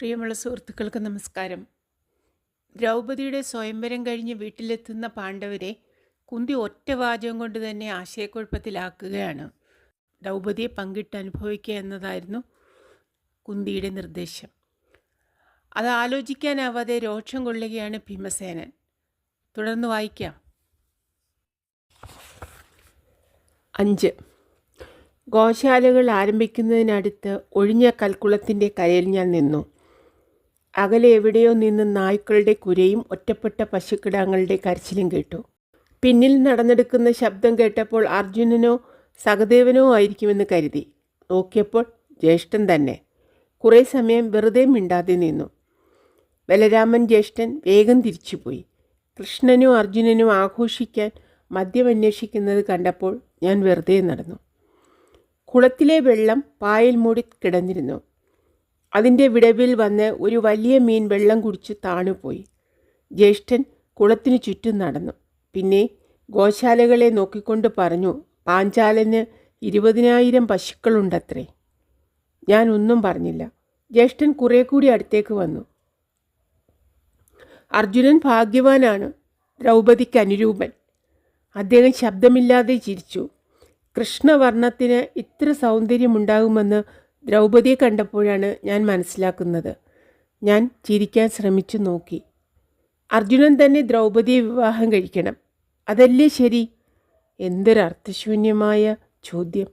പ്രിയമുള്ള സുഹൃത്തുക്കൾക്ക് നമസ്കാരം. ദ്രൗപദിയുടെ സ്വയംവരം കഴിഞ്ഞ് വീട്ടിലെത്തുന്ന പാണ്ഡവരെ കുന്തി ഒറ്റ വാചകം കൊണ്ട് തന്നെ ആശയക്കുഴപ്പത്തിലാക്കുകയാണ്. ദ്രൗപദിയെ പങ്കിട്ട് അനുഭവിക്കുക എന്നതായിരുന്നു കുന്തിയുടെ നിർദ്ദേശം. അത് ആലോചിക്കാനാവാതെ രോക്ഷം കൊള്ളുകയാണ് ഭീമസേനൻ. തുടർന്ന് വായിക്കാം. അഞ്ച്. ഗോശാലകൾ ആരംഭിക്കുന്നതിനടുത്ത് ഒഴിഞ്ഞ കൽക്കുളത്തിന്റെ കരയിൽ ഞാൻ നിന്നു. അകലെ എവിടെയോ നിന്ന് നായ്ക്കളുടെ കുരയും ഒറ്റപ്പെട്ട പശുക്കിടാങ്ങളുടെ കരച്ചിലും കേട്ടു. പിന്നിൽ നടന്നെടുക്കുന്ന ശബ്ദം കേട്ടപ്പോൾ അർജുനനോ സഹദേവനോ ആയിരിക്കുമെന്ന് കരുതി. നോക്കിയപ്പോൾ ജ്യേഷ്ഠൻ തന്നെ. കുറേ സമയം വെറുതെ മിണ്ടാതെ നിന്നു. ബലരാമൻ ജ്യേഷ്ഠൻ വേഗം തിരിച്ചുപോയി. കൃഷ്ണനും അർജുനനും ആഘോഷിക്കാൻ മദ്യം അന്വേഷിക്കുന്നത് കണ്ടപ്പോൾ ഞാൻ വെറുതെ നടന്നു. കുളത്തിലെ വെള്ളം പായൽ മൂടി കിടന്നിരുന്നു. അതിന്റെ വിടവിൽ വന്ന് ഒരു വലിയ മീൻ വെള്ളം കുടിച്ച് താണുപോയി. ജ്യേഷ്ഠൻ കുളത്തിനു ചുറ്റും നടന്നു. പിന്നെ ഗോശാലകളെ നോക്കിക്കൊണ്ട് പറഞ്ഞു പാഞ്ചാലന് ഇരുപതിനായിരം പശുക്കളുണ്ടത്രേ. ഞാൻ ഒന്നും പറഞ്ഞില്ല. ജ്യേഷ്ഠൻ കുറേ കൂടി അടുത്തേക്ക് വന്നു. അർജുനൻ ഭാഗ്യവാനാണ്. ദ്രൗപദിക്ക് അനുരൂപൻ. അദ്ദേഹം ശബ്ദമില്ലാതെ ചിരിച്ചു. കൃഷ്ണവർണത്തിന് ഇത്ര സൗന്ദര്യമുണ്ടാകുമെന്ന് ദ്രൗപദിയെ കണ്ടപ്പോഴാണ് ഞാൻ മനസ്സിലാക്കുന്നത്. ഞാൻ ചിരിക്കാൻ ശ്രമിച്ചു നോക്കി. അർജുനൻ തന്നെ ദ്രൗപതിയെ വിവാഹം കഴിക്കണം. അതല്ലേ ശരി? എന്തൊരർത്ഥശൂന്യമായ ചോദ്യം.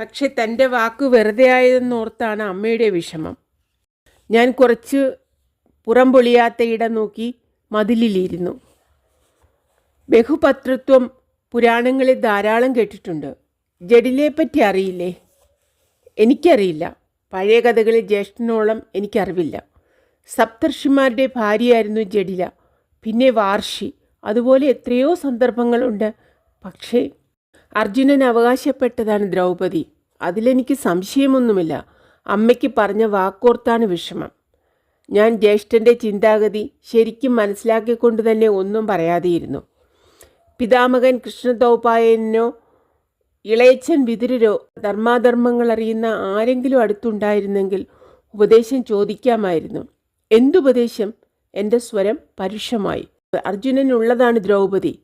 പക്ഷെ തന്റെ വാക്ക് വെറുതെ ആയതെന്നോർത്താണ് അമ്മയുടെ വിഷമം. ഞാൻ കുറച്ച് പുറം പൊളിയാത്ത ഇടം നോക്കി മതിലിലിരുന്നു. ബഹുപത്രത്വം പുരാണങ്ങളിൽ ധാരാളം കേട്ടിട്ടുണ്ട്. ജഡിലെപ്പറ്റി അറിയില്ലേ? എനിക്കറിയില്ല. പഴയ കഥകളിൽ ജ്യേഷ്ഠനോളം എനിക്കറിവില്ല. സപ്തർഷിമാരുടെ ഭാര്യയായിരുന്നു ജഡില. പിന്നെ വാർഷി. അതുപോലെ എത്രയോ സന്ദർഭങ്ങളുണ്ട്. പക്ഷേ അർജുനൻ അവകാശപ്പെട്ടതാണ് ദ്രൗപദി. അതിലെനിക്ക് സംശയമൊന്നുമില്ല. അമ്മയ്ക്ക് പറഞ്ഞ വാക്കോർത്താണ് വിഷമം. ഞാൻ ജ്യേഷ്ഠന്റെ ചിന്താഗതി ശരിക്കും മനസ്സിലാക്കിക്കൊണ്ട് തന്നെ ഒന്നും പറയാതെയിരുന്നു. പിതാമകൻ കൃഷ്ണദൗപായനോ ഇളയച്ചൻ വിതിരരോ ധർമാധർമ്മങ്ങൾ അറിയുന്ന ആരെങ്കിലും അടുത്തുണ്ടായിരുന്നെങ്കിൽ ഉപദേശം ചോദിക്കാമായിരുന്നു. എന്തുപദേശം? എന്റെ സ്വരം പരുഷമായി. അർജുനനുള്ളതാണ് ദ്രൗപദി.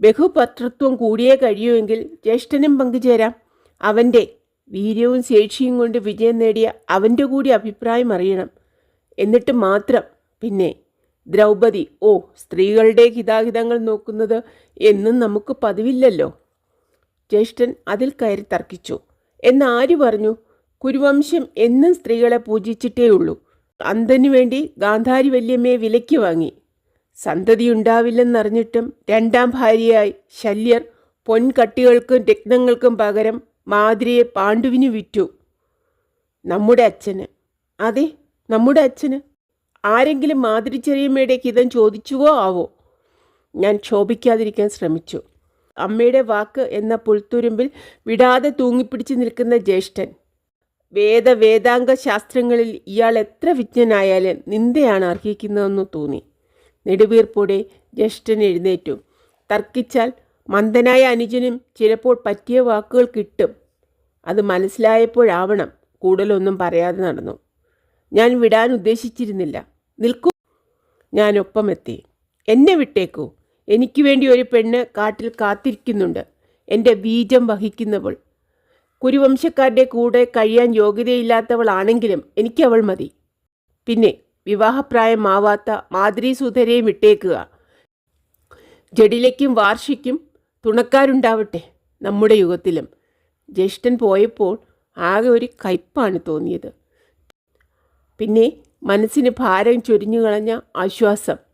ബഹുപത്രത്വം കൂടിയേ കഴിയുമെങ്കിൽ ജ്യേഷ്ഠനും പങ്കുചേരാം. അവന്റെ വീര്യവും ശേഷിയും കൊണ്ട് വിജയം നേടിയ അവന്റെ കൂടി അഭിപ്രായം അറിയണം. എന്നിട്ട് മാത്രം പിന്നെ ദ്രൗപദി ഓ സ്ത്രീകളുടെ ഹിതാഹിതങ്ങൾ നോക്കുന്നത് എന്നും നമുക്ക് പതിവില്ലല്ലോ. ജ്യേഷ്ഠൻ അതിൽ കയറി തർക്കിച്ചു. എന്ന് പറഞ്ഞു? കുരുവംശം എന്നും സ്ത്രീകളെ പൂജിച്ചിട്ടേ ഉള്ളൂ. അന്തനു വേണ്ടി ഗാന്ധാരി വല്യമ്മയെ വിലയ്ക്ക് വാങ്ങി. സന്തതി ഉണ്ടാവില്ലെന്നറിഞ്ഞിട്ടും രണ്ടാം ഭാര്യയായി ശല്യർ പൊൻകട്ടികൾക്കും രത്നങ്ങൾക്കും പകരം മാതിരിയെ പാണ്ഡുവിന് വിറ്റു. നമ്മുടെ അച്ഛന്. അതെ നമ്മുടെ അച്ഛന്. ആരെങ്കിലും മാതിരി ചെറിയമ്മയുടെ ഹിതം ചോദിച്ചുവോ ആവോ? ഞാൻ ക്ഷോഭിക്കാതിരിക്കാൻ ശ്രമിച്ചു. അമ്മയുടെ വാക്ക് എന്ന പുൽത്തുരുമ്പിൽ വിടാതെ തൂങ്ങിപ്പിടിച്ച് നിൽക്കുന്ന ജ്യേഷ്ഠൻ. വേദ വേദാംഗ ശാസ്ത്രങ്ങളിൽ ഇയാൾ എത്ര വിജ്ഞനായാലും നിന്ദയാണ് അർഹിക്കുന്നതെന്ന് തോന്നി. നെടുവീർപ്പോടെ ജ്യേഷ്ഠൻ എഴുന്നേറ്റു. തർക്കിച്ചാൽ മന്ദനായ അനുജനും ചിലപ്പോൾ പറ്റിയ വാക്കുകൾ കിട്ടും. അത് മനസ്സിലായപ്പോഴാവണം കൂടുതലൊന്നും പറയാതെ നടന്നു. ഞാൻ വിടാൻ ഉദ്ദേശിച്ചിരുന്നില്ല. നിൽക്കൂ. ഞാനൊപ്പമെത്തി. എന്നെ വിട്ടേക്കൂ. എനിക്ക് വേണ്ടി ഒരു പെണ്ണ് കാട്ടിൽ കാത്തിരിക്കുന്നുണ്ട്. എന്റെ ബീജം വഹിക്കുന്നവൾ. കുരുവംശക്കാരുടെ കൂടെ കഴിയാൻ യോഗ്യതയില്ലാത്തവളാണെങ്കിലും എനിക്കവൾ മതി. പിന്നെ വിവാഹപ്രായമാവാത്ത മാതൃസുധരെയും വിട്ടേക്കുക. ജഡിലയ്ക്കും വാർഷിക്കും തുണക്കാരുണ്ടാവട്ടെ നമ്മുടെ യുഗത്തിലും. ജ്യേഷ്ഠൻ പോയപ്പോൾ ആകെ ഒരു കയ്പാണ് തോന്നിയത്. പിന്നെ മനസ്സിന് ഭാരം ചൊരിഞ്ഞു കളഞ്ഞ ആശ്വാസം.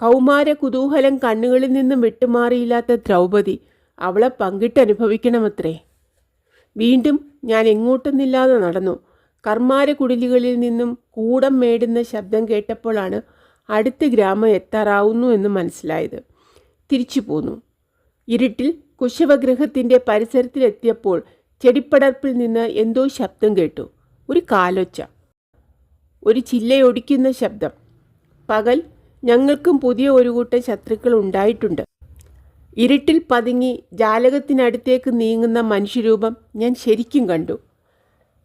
കൗമാര കുതൂഹലം കണ്ണുകളിൽ നിന്നും വിട്ടുമാറിയില്ലാത്ത ദ്രൗപദി അവളെ പങ്കിട്ടനുഭവിക്കണമത്രേ. വീണ്ടും ഞാൻ എങ്ങോട്ടെന്നില്ലാതെ നടന്നു. കർമാര കുടിലുകളിൽ നിന്നും കൂടം മേടുന്ന ശബ്ദം കേട്ടപ്പോഴാണ് അടുത്ത ഗ്രാമം എത്താറാവുന്നു എന്ന് മനസ്സിലായത്. തിരിച്ചു പോന്നു. ഇരുട്ടിൽ കുശവഗ്രഹത്തിന്റെ പരിസരത്തിലെത്തിയപ്പോൾ ചെടിപ്പടർപ്പിൽ നിന്ന് എന്തോ ശബ്ദം കേട്ടു. ഒരു കാലൊച്ച. ഒരു ചില്ലയൊടിക്കുന്ന ശബ്ദം. പകൽ ഞങ്ങൾക്കും പുതിയ ഒരു കൂട്ടം ശത്രുക്കൾ ഉണ്ടായിട്ടുണ്ട്. ഇരുട്ടിൽ പതുങ്ങി ജാലകത്തിനടുത്തേക്ക് നീങ്ങുന്ന മനുഷ്യരൂപം ഞാൻ ശരിക്കും കണ്ടു.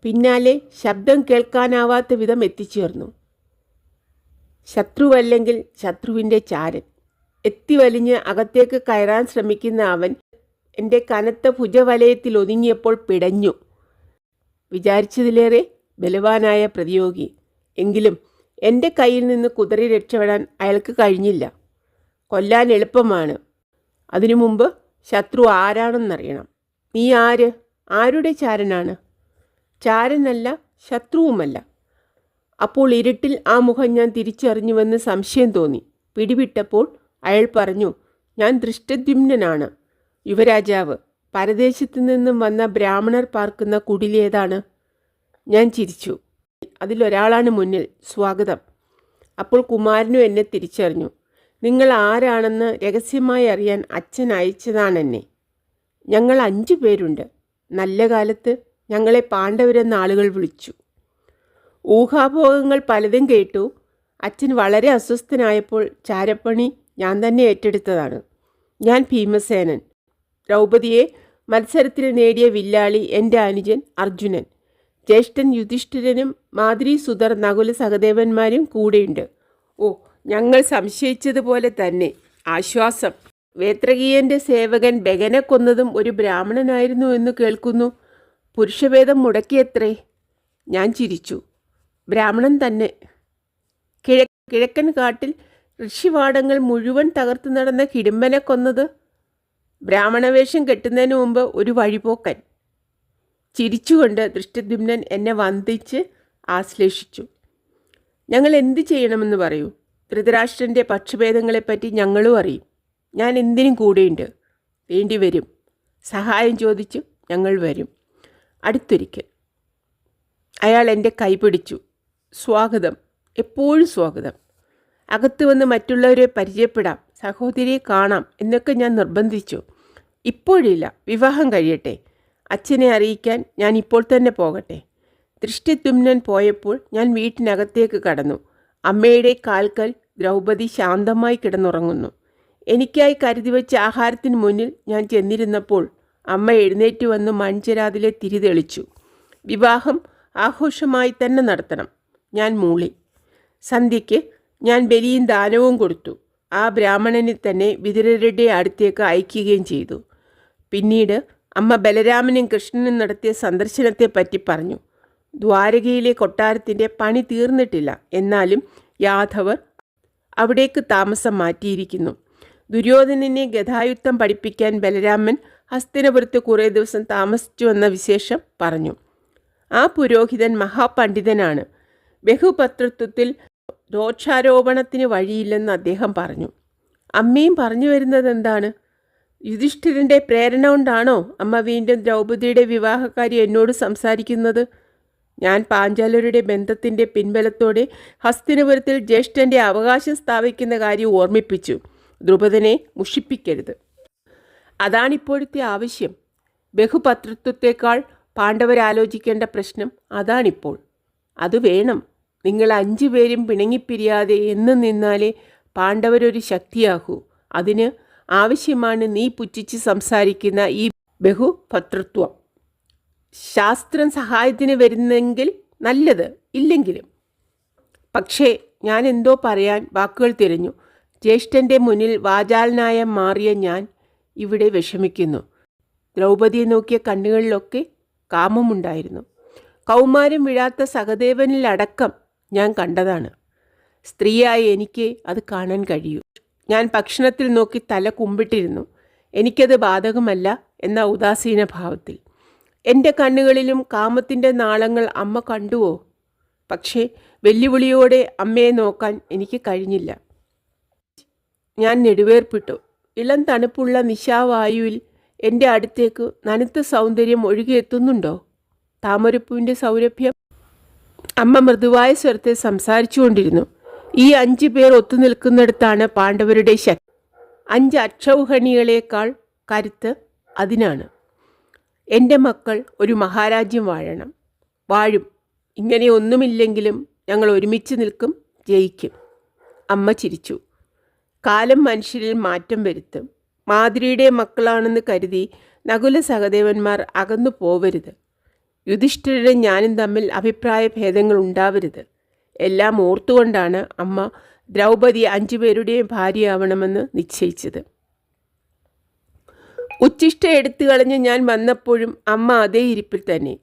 പിന്നാലെ ശബ്ദം കേൾക്കാനാവാത്ത വിധം എത്തിച്ചേർന്നു. ശത്രുവല്ലെങ്കിൽ ശത്രുവിന്റെ ചാരൻ. എത്തിവലിഞ്ഞ് അകത്തേക്ക് കയറാൻ ശ്രമിക്കുന്ന അവൻ എന്റെ കനത്ത ഭുജവലയത്തിൽ ഒതുങ്ങിയപ്പോൾ പിടഞ്ഞു. വിചാരിച്ചതിലേറെ ബലവാനായ പ്രതിയോഗി. എങ്കിലും എന്റെ കയ്യിൽ നിന്ന് കുതിരി രക്ഷപ്പെടാൻ അയാൾക്ക് കഴിഞ്ഞില്ല. കൊല്ലാൻ എളുപ്പമാണ്. അതിനു മുമ്പ് ശത്രു ആരാണെന്നറിയണം. നീ ആര്? ആരുടെ ചാരനാണ്? ചാരനല്ല ശത്രുവുമല്ല. അപ്പോൾ ഇരുട്ടിൽ ആ മുഖം ഞാൻ തിരിച്ചറിഞ്ഞുവെന്ന് സംശയം തോന്നി. പിടിവിട്ടപ്പോൾ അയാൾ പറഞ്ഞു ഞാൻ ദൃഷ്ടദ്യുമ്നനാണ്. യുവരാജാവ് പരദേശത്തു നിന്നും വന്ന ബ്രാഹ്മണർ പാർക്കുന്ന കുടിലേതാണ്. ഞാൻ ചിരിച്ചു. അതിലൊരാളാണ് മുന്നിൽ. സ്വാഗതം. അപ്പോൾ കുമാരനും എന്നെ തിരിച്ചറിഞ്ഞു. നിങ്ങൾ ആരാണെന്ന് രഹസ്യമായി അറിയാൻ അച്ഛൻ അയച്ചതാണെന്നെ. ഞങ്ങൾ അഞ്ചു പേരുണ്ട്. നല്ല കാലത്ത് ഞങ്ങളെ പാണ്ഡവരെന്ന ആളുകൾ വിളിച്ചു. ഊഹാഭോഗങ്ങൾ പലതും കേട്ടു. അച്ഛൻ വളരെ അസ്വസ്ഥനായപ്പോൾ ചാരപ്പണി ഞാൻ തന്നെ ഏറ്റെടുത്തതാണ്. ഞാൻ ഭീമസേനൻ. ദ്രൗപതിയെ മത്സരത്തിൽ നേടിയ വില്ലാളി എന്റെ അനുജൻ അർജുനൻ. ജ്യേഷ്ഠൻ യുധിഷ്ഠിരനും മാതിരി സുധർ നകുല സഹദേവന്മാരും കൂടെയുണ്ട്. ഓ ഞങ്ങൾ സംശയിച്ചതുപോലെ തന്നെ. ആശ്വാസം. വേത്രകീയന്റെ സേവകൻ ബഗനെ കൊന്നതും ഒരു ബ്രാഹ്മണനായിരുന്നു എന്ന് കേൾക്കുന്നു. പുരുഷഭേദം മുടക്കിയത്രേ. ഞാൻ ചിരിച്ചു. ബ്രാഹ്മണൻ തന്നെ. കിഴ കിഴക്കൻ കാട്ടിൽ ഋഷിവാടങ്ങൾ മുഴുവൻ തകർത്തു നടന്ന കിടുമ്പനെ കൊന്നത്. ബ്രാഹ്മണവേഷം കെട്ടുന്നതിന് മുമ്പ് ഒരു വഴിപോക്കൻ. ചിരിച്ചുകൊണ്ട് ദൃഷ്ടദ്യുമ്നൻ എന്നെ വന്ദിച്ച് ആശ്ലേഷിച്ചു. ഞങ്ങൾ എന്ത് ചെയ്യണമെന്ന് പറയൂ? ധൃതരാഷ്ട്രന്റെ പക്ഷഭേദങ്ങളെപ്പറ്റി ഞങ്ങളും അറിയും. ഞാൻ എന്തിനും കൂടെയുണ്ട്. വേണ്ടി വരും. സഹായം ചോദിച്ചു ഞങ്ങൾ വരും. അടുത്തൊരിക്കൽ. അയാൾ എന്റെ കൈപിടിച്ചു സ്വാഗതം. എപ്പോഴും സ്വാഗതം. അകത്ത് വന്ന് മറ്റുള്ളവരെ പരിചയപ്പെടാം. സഹോദരിയെ കാണാം. എന്നൊക്കെ ഞാൻ നിർബന്ധിച്ചു. ഇപ്പോഴില്ല. വിവാഹം കഴിയട്ടെ. അച്ഛനെ അറിയിക്കാൻ ഞാൻ ഇപ്പോൾ തന്നെ പോകട്ടെ. ദൃഷ്ടിത്തുമ്നൻ പോയപ്പോൾ ഞാൻ വീട്ടിനകത്തേക്ക് കടന്നു. അമ്മയുടെ കാൽക്കൽ ദ്രൗപദി ശാന്തമായി കിടന്നുറങ്ങുന്നു. എനിക്കായി കരുതി വെച്ച ആഹാരത്തിന് മുന്നിൽ ഞാൻ ചെന്നിരുന്നപ്പോൾ അമ്മ എഴുന്നേറ്റ് വന്ന് മൺചെരാതിലെ തിരിതെളിച്ചു. വിവാഹം ആഘോഷമായി തന്നെ നടത്തണം. ഞാൻ മൂളി. സന്ധ്യയ്ക്ക് ഞാൻ ബലിയും ദാനവും കൊടുത്തു. ആ ബ്രാഹ്മണനെ തന്നെ വിതുരരുടെ അടുത്തേക്ക് അയക്കുകയും ചെയ്തു. പിന്നീട് അമ്മ ബലരാമനും കൃഷ്ണനും നടത്തിയ സന്ദർശനത്തെപ്പറ്റി പറഞ്ഞു. ദ്വാരകയിലെ കൊട്ടാരത്തിന്റെ പണി തീർന്നിട്ടില്ല. എന്നാലും യാദവർ അവിടേക്ക് താമസം മാറ്റിയിരിക്കുന്നു. ദുര്യോധനനെ ഗതായുദ്ധം പഠിപ്പിക്കാൻ ബലരാമൻ ഹസ്തിനപുരത്ത് കുറേ ദിവസം താമസിച്ചു എന്ന വിശേഷം പറഞ്ഞു. ആ പുരോഹിതൻ മഹാപണ്ഡിതനാണ്. ബഹുപത്രത്വത്തിൽ ദോക്ഷാരോപണത്തിന് വഴിയില്ലെന്ന് അദ്ദേഹം പറഞ്ഞു. അമ്മയും പറഞ്ഞു വരുന്നത് എന്താണ് യുധിഷ്ഠിരന്റെ പ്രേരണ കൊണ്ടാണോ അമ്മ വീണ്ടും ദ്രൗപദിയുടെ വിവാഹക്കാരി എന്നോട് സംസാരിക്കുന്നത്? ഞാൻ പാഞ്ചാലരുടെ ബന്ധത്തിന്റെ പിൻബലത്തോടെ ഹസ്തിനപുരത്തിൽ ജ്യേഷ്ഠന്റെ അവകാശം സ്ഥാപിക്കുന്ന കാര്യം ഓർമ്മിപ്പിച്ചു. ദ്രുപദനെ മുഷിപ്പിക്കരുത്. അതാണിപ്പോഴത്തെ ആവശ്യം. ബഹുപത്രത്വത്തേക്കാൾ പാണ്ഡവരാലോചിക്കേണ്ട പ്രശ്നം അതാണിപ്പോൾ. അത് വേണം. നിങ്ങൾ അഞ്ചു പേരും പിണങ്ങിപ്പിരിയാതെ എന്ന് നിന്നാലേ പാണ്ഡവരൊരു ശക്തിയാകൂ. അതിന് ആവശ്യമാണ് നീ പുച്ഛിച്ച് സംസാരിക്കുന്ന ഈ ബഹുപത്രത്വം. ശാസ്ത്രം സഹായത്തിന് വരുന്നെങ്കിൽ നല്ലത് ഇല്ലെങ്കിലും. പക്ഷേ ഞാൻ എന്തോ പറയാൻ വാക്കുകൾ തിരഞ്ഞു. ജ്യേഷ്ഠന്റെ മുന്നിൽ വാചാലനായ മാറിയ ഞാൻ ഇവിടെ വിഷമിക്കുന്നു. ദ്രൗപതിയെ നോക്കിയ കണ്ണുകളിലൊക്കെ കാമമുണ്ടായിരുന്നു. കൗമാരം വിഴാത്ത സഹദേവനിലടക്കം ഞാൻ കണ്ടതാണ്. സ്ത്രീയായി എനിക്ക് അത് കാണാൻ കഴിയൂ. ഞാൻ ഭക്ഷണത്തിൽ നോക്കി തല കുമ്പിട്ടിരുന്നു. എനിക്കത് ബാധകമല്ല എന്ന ഉദാസീന ഭാവത്തിൽ. എന്റെ കണ്ണുകളിലും കാമത്തിന്റെ നാളങ്ങൾ അമ്മ കണ്ടുവോ? പക്ഷേ വെല്ലുവിളിയോടെ അമ്മയെ നോക്കാൻ എനിക്ക് കഴിഞ്ഞില്ല. ഞാൻ നെടുവേർപ്പിട്ടു. ഇളം തണുപ്പുള്ള നിശാവായുവിൽ എന്റെ അടുത്തേക്ക് നനുത്ത സൗന്ദര്യം ഒഴുകിയെത്തുന്നുണ്ടോ താമരപ്പൂവിന്റെ സൗരഭ്യം? അമ്മ മൃദുവായ സ്വരത്തെ സംസാരിച്ചുകൊണ്ടിരുന്നു. ഈ അഞ്ചു പേർ ഒത്തുനിൽക്കുന്നിടത്താണ് പാണ്ഡവരുടെ ശക്തി. അഞ്ച് അക്ഷൗഹണികളേക്കാൾ കരുത്ത് അതിനാണ്. എന്റെ മക്കൾ ഒരു മഹാരാജ്യം വാഴണം. വാഴും. ഇങ്ങനെ ഒന്നുമില്ലെങ്കിലും ഞങ്ങൾ ഒരുമിച്ച് നിൽക്കും ജയിക്കും. അമ്മ ചിരിച്ചു. കാലം മനുഷ്യരിൽ മാറ്റം വരുത്തും. മാതിരിയുടെ മക്കളാണെന്ന് കരുതി നകുല സഹദേവന്മാർ അകന്നു പോവരുത്. യുധിഷ്ഠിരനും ഞാനും തമ്മിൽ അഭിപ്രായ ഭേദങ്ങൾ ഉണ്ടാവരുത്. എല്ലാം ഓർത്തുകൊണ്ടാണ് അമ്മ ദ്രൗപദി അഞ്ചുപേരുടെയും ഭാര്യയാവണമെന്ന് നിശ്ചയിച്ചത്. ഉച്ചിഷ്ട എടുത്തു കളഞ്ഞ് ഞാൻ വന്നപ്പോഴും അമ്മ അതേ ഇരിപ്പിൽ തന്നെ.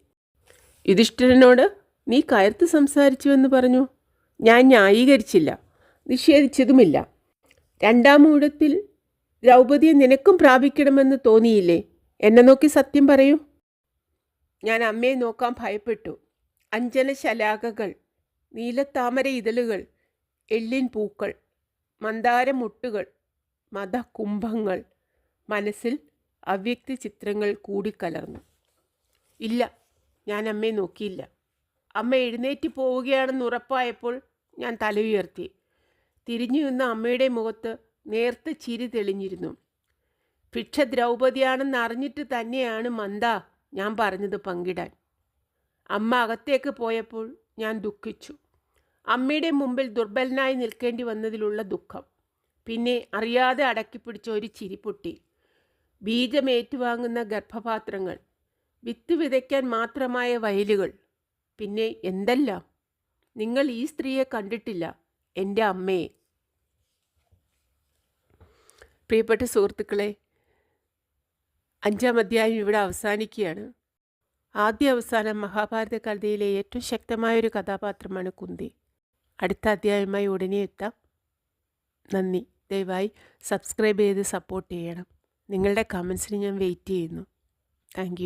യുധിഷ്ഠിരനോട് നീ കയർത്ത് സംസാരിച്ചുവെന്ന് പറഞ്ഞു. ഞാൻ ന്യായീകരിച്ചില്ല. നിഷേധിച്ചതുമില്ല. രണ്ടാം ഊഴത്തിൽ ദ്രൗപദിയെ നിനക്കും പ്രാപിക്കണമെന്ന് തോന്നിയില്ലേ? എന്നെ നോക്കി സത്യം പറയൂ. ഞാൻ അമ്മയെ നോക്കാൻ ഭയപ്പെട്ടു. അഞ്ജന ശലാകകൾ നീലത്താമര ഇതളുകൾ എള്ളിൻ പൂക്കൾ മന്ദാരമൊട്ടുകൾ മതകുംഭങ്ങൾ മനസ്സിൽ അവ്യക്തി ചിത്രങ്ങൾ കൂടിക്കലർന്നു ഇല്ല ഞാൻ അമ്മയെ നോക്കിയില്ല. അമ്മ എഴുന്നേറ്റ് പോവുകയാണെന്ന് ഉറപ്പായപ്പോൾ ഞാൻ തല ഉയർത്തി. തിരിഞ്ഞു നിന്ന അമ്മയുടെ മുഖത്ത് നേർത്ത ചിരി തെളിഞ്ഞിരുന്നു. ഭിക്ഷ ദ്രൗപതിയാണെന്ന് അറിഞ്ഞിട്ട് തന്നെയാണ് മന്ദ ഞാൻ പറഞ്ഞത് പങ്കിടാൻ. അമ്മ അകത്തേക്ക് പോയപ്പോൾ ഞാൻ ദുഃഖിച്ചു. അമ്മയുടെ മുമ്പിൽ ദുർബലനായി നിൽക്കേണ്ടി വന്നതിലുള്ള ദുഃഖം. പിന്നെ അറിയാതെ അടക്കിപ്പിടിച്ച ഒരു ചിരിപ്പൊട്ടി ബീജം ഏറ്റുവാങ്ങുന്ന ഗർഭപാത്രങ്ങൾ വിത്ത് വിതയ്ക്കാൻ മാത്രമായ വയലുകൾ. പിന്നെ എന്തെല്ലാം? നിങ്ങൾ ഈ സ്ത്രീയെ കണ്ടിട്ടില്ല എന്റെ അമ്മയെ. പ്രിയപ്പെട്ട സുഹൃത്തുക്കളെ അഞ്ചാം അധ്യായം ഇവിടെ അവസാനിക്കുകയാണ്. ആദ്യ അവസാനം മഹാഭാരത കഥയിലെ ഏറ്റവും ശക്തമായൊരു കഥാപാത്രമാണ് കുന്തി. അടുത്ത അധ്യായമായി ഉടനെ എത്താം. നന്ദി. ദയവായി സബ്സ്ക്രൈബ് ചെയ്ത് സപ്പോർട്ട് ചെയ്യണം. നിങ്ങളുടെ കമൻസിന് ഞാൻ വെയിറ്റ് ചെയ്യുന്നു. താങ്ക്